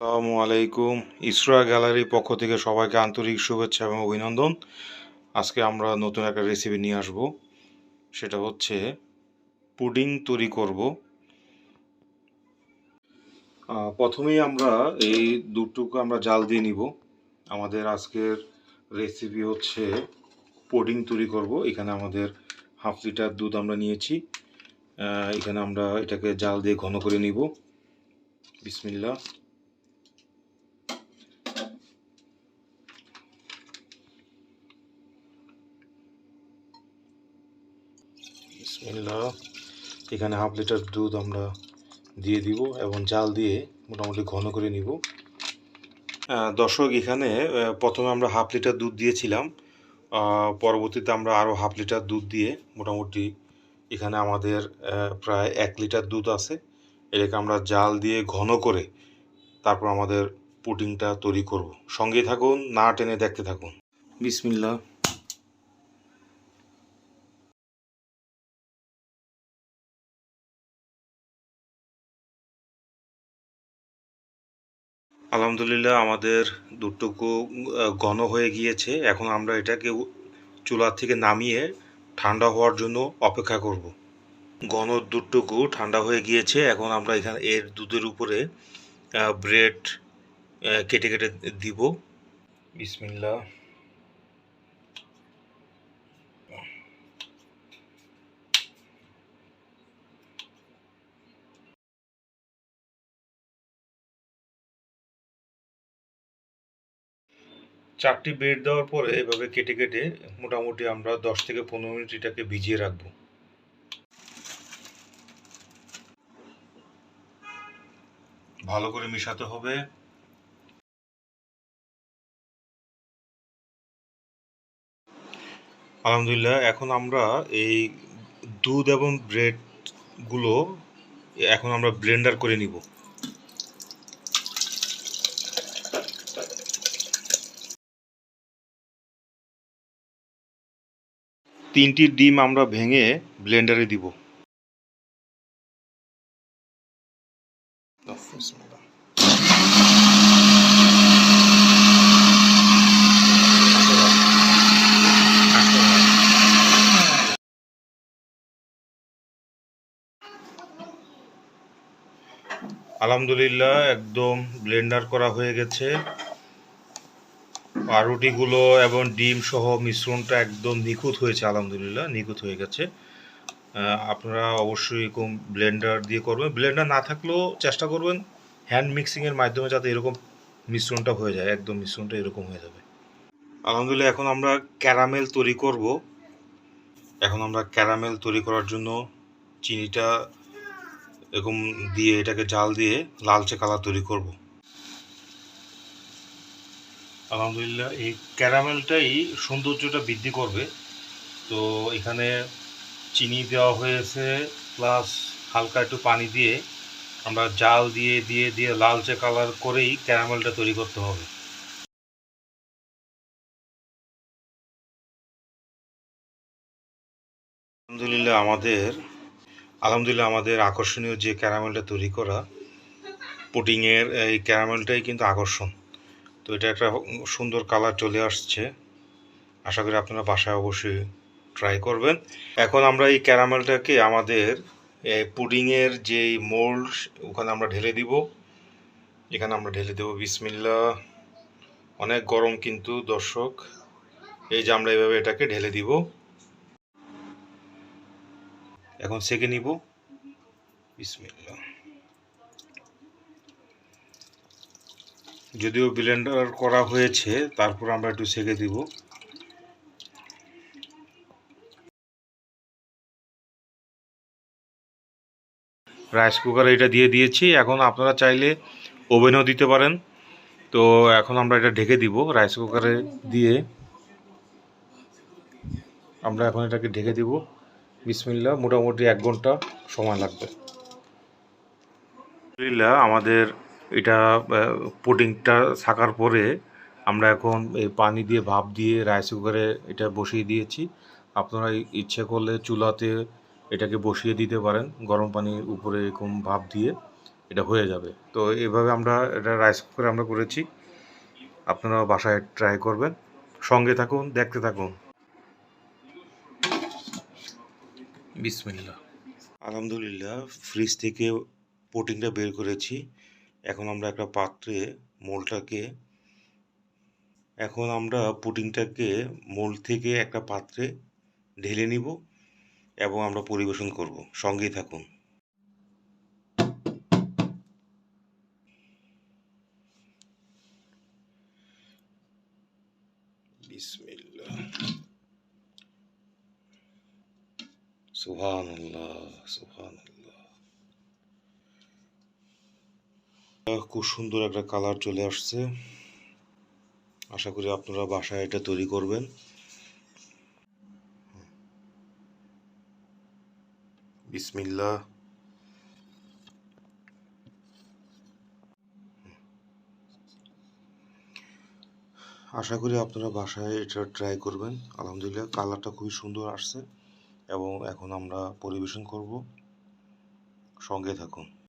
আসসালামু আলাইকুম। ইসরা গ্যালারির পক্ষ থেকে সবাইকে আন্তরিক শুভেচ্ছা এবং অভিনন্দন। আজকে আমরা নতুন একটা রেসিপি নিয়ে আসব। সেটা হচ্ছে পুডিং তৈরি করব। প্রথমেই আমরা এই দুধটুকু আমরা জাল দিয়ে নিব। আমাদের আজকের রেসিপি হচ্ছে পুডিং তৈরি করব। এখানে আমাদের হাফ লিটার দুধ আমরা নিয়েছি। এখানে আমরা এটাকে জাল দিয়ে ঘন করে নিব। বিসমিল্লাহ। বিসমিল্লাহ এখানে হাফ লিটার দুধ আমরা দিয়ে দিব এবং জাল দিয়ে মোটামুটি ঘন করে নিব। দর্শক, এখানে প্রথমে আমরা হাফ লিটার দুধ দিয়েছিলাম। পরবর্তীতে আমরা আরও হাফ লিটার দুধ দিয়ে মোটামুটি এখানে আমাদের প্রায় এক লিটার দুধ আছে। এটাকে আমরা জাল দিয়ে ঘন করে তারপর আমাদের পুটিংটা তৈরি করব। সঙ্গে থাকুন, না টেনে দেখতে থাকুন। বিসমিল্লাহ। আলহামদুলিল্লাহ আমাদের দুটুকু ঘন হয়ে গিয়েছে। এখন আমরা এটাকে চুলার চুলা থেকে নামিয়ে ঠান্ডা হওয়ার জন্য অপেক্ষা করব। ঘন দুটুকু ঠান্ডা হয়ে গিয়েছে। এখন আমরা এখানে, এর দুধের উপরে ব্রেড কেটে কেটে দিব। বিসমিল্লাহ। চারটি ব্রেড দেওয়ার পরে এভাবে কেটে কেটে মোটামুটি আমরা দশ থেকে পনেরো মিনিট এটাকে ভিজিয়ে রাখব। ভালো করে মিশাতে হবে। আলহামদুলিল্লাহ, এখন আমরা এই দুধ এবং ব্রেডগুলো এখন আমরা ব্লেন্ডার করে নিব। তিনটি ডিম আমরা ভেঙে ব্লেন্ডারে দিব। আলহামদুলিল্লাহ একদম ব্লেন্ডার করা হয়ে গেছে। পাউরুটিগুলো এবং ডিম সহ মিশ্রণটা একদম নিখুঁত হয়েছে, আলহামদুলিল্লাহ, নিখুঁত হয়ে গেছে। আপনারা অবশ্যই এরকম ব্লেন্ডার দিয়ে করবেন। ব্লেন্ডার না থাকলেও চেষ্টা করবেন হ্যান্ড মিক্সিংয়ের মাধ্যমে যাতে এরকম মিশ্রণটা হয়ে যায়, একদম মিশ্রণটা এরকম হয়ে যাবে। আলহামদুলিল্লাহ, এখন আমরা ক্যারামেল তৈরি করব। এখন আমরা ক্যারামেল তৈরি করার জন্য চিনিটা এরকম দিয়ে, এটাকে জাল দিয়ে লালচে কালার তৈরি করব। আলহামদুলিল্লাহ, এই ক্যারামেলটাই সৌন্দর্যটা বৃদ্ধি করবে। তো এখানে চিনি দেওয়া হয়েছে প্লাস হালকা একটু পানি দিয়ে আমরা জাল দিয়ে দিয়ে দিয়ে লালচে কালার করেই ক্যারামেলটা তৈরি করতে হবে। আলহামদুলিল্লাহ আমাদের আলহামদুলিল্লাহ আমাদের আকর্ষণীয় যে ক্যারামেলটা তৈরি করা, পুডিংয়ের এই ক্যারামেলটাই কিন্তু আকর্ষণ। এটা একটা সুন্দর কালার চলে আসছে। আশা করি আপনারা বাসায় অবশ্যই ট্রাই করবেন। এখন আমরা এই ক্যারামেলটাকে আমাদের পুডিংয়ের যে মোল্ড ওখানে আমরা ঢেলে দিব। এখানে আমরা ঢেলে দেবো বিসমিল্লা। অনেক গরম কিন্তু, দর্শক। এই যে আমরা এভাবে এটাকে ঢেলে দিব। এখন সেকে নিব। বিসমিল্লা। যদিও ব্লেন্ডার করা হয়েছে, তারপর আমরা একটু সেকে দিব। রাইস কুকারে এটা দিয়ে দিয়েছি। এখন আপনারা চাইলে ওভেনও দিতে পারেন। তো এখন আমরা এটা ঢেকে দিব রাইস কুকারে দিয়ে। আমরা এখন এটাকে ঢেকে দিব। বিসমিল্লা মোটামুটি এক ঘণ্টা সময় লাগবে। আমাদের এটা পুডিংটা থাকার পরে আমরা এখন এই পানি দিয়ে, ভাপ দিয়ে রাইস কুকারে এটা বসিয়ে দিয়েছি। আপনারা ইচ্ছে করলে চুলাতে এটাকে বসিয়ে দিতে পারেন, গরম পানির উপরে এরকম ভাপ দিয়ে এটা হয়ে যাবে। তো এইভাবে আমরা এটা রাইস কুকারে আমরা করেছি। আপনারা বাসায় ট্রাই করবেন। সঙ্গে থাকুন, দেখতে থাকুন। বিসমিল্লা আলহামদুলিল্লাহ ফ্রিজ থেকে পোটিংটা বের করেছি। এখন আমরা একটা পাত্রে মোলটাকে, এখন আমরা পুটিংটাকে মোল থেকে একটা পাত্রে ঢেলে নিব এবং আমরা পরিবেশন করব। সঙ্গেই থাকুন। সুবহানাল্লাহ সুবহানাল্লাহ। খুব সুন্দর একটা কালার চলে আসছে। আশা করি আপনারা বাসায় এটা তৈরি করবেন। বিসমিল্লা আশা করি আপনারা বাসায় এটা ট্রাই করবেন। আলহামদুলিল্লাহ, কালারটা খুবই সুন্দর আসছে। এবং এখন আমরা পরিবেশন করব। সঙ্গে থাকুন।